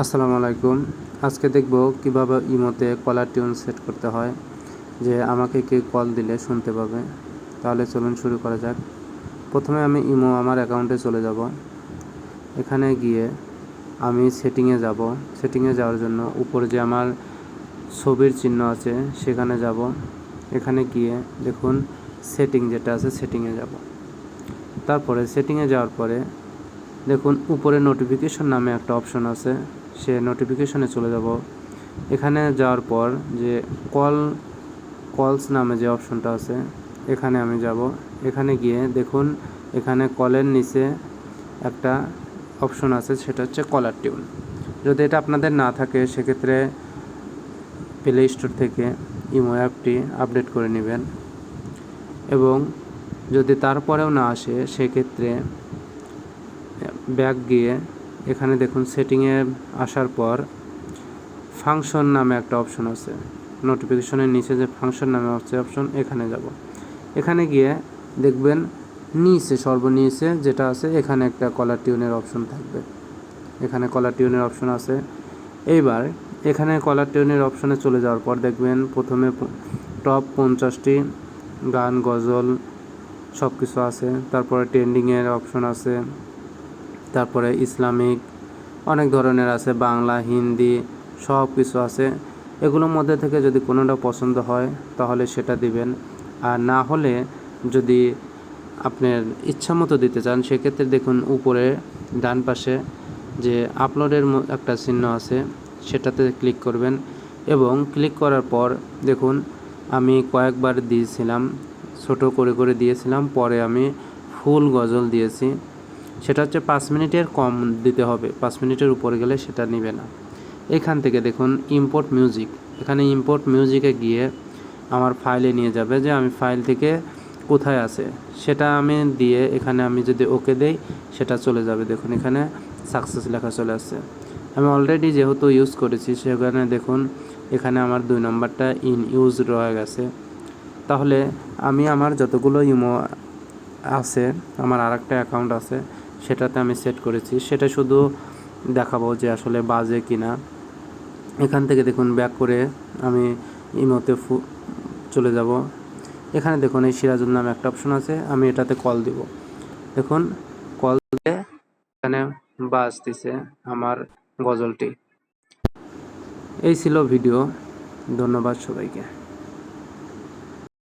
আসসালামু আলাইকুম। আজকে দেখব কীভাবে ইমোতে কলার টিউন সেট করতে হয়, যে আমাকে কে কল দিলে শুনতে পাবে। তাহলে চলুন শুরু করা যাক। প্রথমে আমি ইমো আমার অ্যাকাউন্টে চলে যাব। এখানে গিয়ে আমি সেটিংয়ে যাব। সেটিংয়ে যাওয়ার জন্য উপরে যে আমার ছবির চিহ্ন আছে, সেখানে যাব। এখানে গিয়ে দেখুন সেটিং যেটা আছে, সেটিংয়ে যাব। তারপরে সেটিংয়ে যাওয়ার পরে দেখুন উপরে নোটিফিকেশন নামে একটা অপশন আছে। সে নোটিফিকেশনে চলে যাব। এখানে যাওয়ার পর যে কল কলস নামে যে অপশনটা আছে, এখানে আমি যাব। এখানে গিয়ে দেখুন, এখানে কলের নিচে একটা অপশন আছে, সেটা হচ্ছে কলার টিউন যদি এটা আপনাদের না থাকে, সেক্ষেত্রে প্লে স্টোর থেকে ইমো অ্যাপটি আপডেট করে নেবেন। এবং যদি তারপরেও না আসে, সেক্ষেত্রে ব্যাক গিয়ে এখানে দেখুন সেটিংয়ে আসার পর ফাংশন নামে একটা অপশন আছে। নোটিফিকেশনের নিচে যে ফাংশন নামে হচ্ছে অপশন এখানে যাব। এখানে গিয়ে দেখবেন, নিচে, সর্বনিচে যেটা আছে, এখানে একটা কলার টিউনের অপশন থাকবে। এখানে কলার টিউনের অপশন আছে। এইবার এখানে কলার টিউনের অপশনে চলে যাওয়ার পর দেখবেন, প্রথমে টপ পঞ্চাশটি গান, গজল সব কিছু আছে। তারপরে ট্রেন্ডিংয়ের অপশন আছে। তারপরে ইসলামিক অনেক ধরনের আছে, বাংলা, হিন্দি, সব কিছু আছে। এগুলোর মধ্যে থেকে যদি কোনোটা পছন্দ হয়, তাহলে সেটা দিবেন। আর না হলে যদি আপনার ইচ্ছা মতো দিতে চান, সেক্ষেত্রে দেখুন উপরে ডান পাশে যে আপলোডের একটা চিহ্ন আছে, সেটাতে ক্লিক করবেন এবং ক্লিক করার পর দেখুন আমি কয়েকবার দিয়েছিলাম, ছোট করে করে দিয়েছিলাম, পরে আমি ফুল গজল দিয়েছি। সেটা হচ্ছে পাঁচ মিনিটের কম দিতে হবে, পাঁচ মিনিটের উপরে গেলে সেটা নেবে না। এখান থেকে দেখুন ইম্পোর্ট মিউজিক এখানে ইম্পোর্ট মিউজিকে গিয়ে আমার ফাইলে নিয়ে যাবে যে আমি ফাইল থেকে কোথায় আছে। সেটা আমি দিয়ে এখানে আমি যদি ওকে দেই, সেটা চলে যাবে। দেখুন এখানে সাকসেস লেখা চলে আসছে। আমি অলরেডি যেহেতু ইউজ করেছি, সেখানে দেখুন এখানে আমার দুই নম্বরটা ইন ইউজ রয়ে গেছে। তাহলে আমি আমার যতগুলো ইমো আছে, আমার আর একটা অ্যাকাউন্ট আছে সেটাতে আমি সেট করেছি। সেটা শুধু দেখাবো যে আসলে বাজে কি না এখান থেকে দেখুন ব্যাক করে আমি ইমোতে ফু চলে যাব। এখানে দেখুন, এই সিরাজুল নামে একটা অপশন আছে, আমি এটাতে কল দিব। দেখুন কল দিয়ে এখানে বাজতেছে আমার গজলটি। এই ছিল ভিডিও ধন্যবাদ সবাইকে।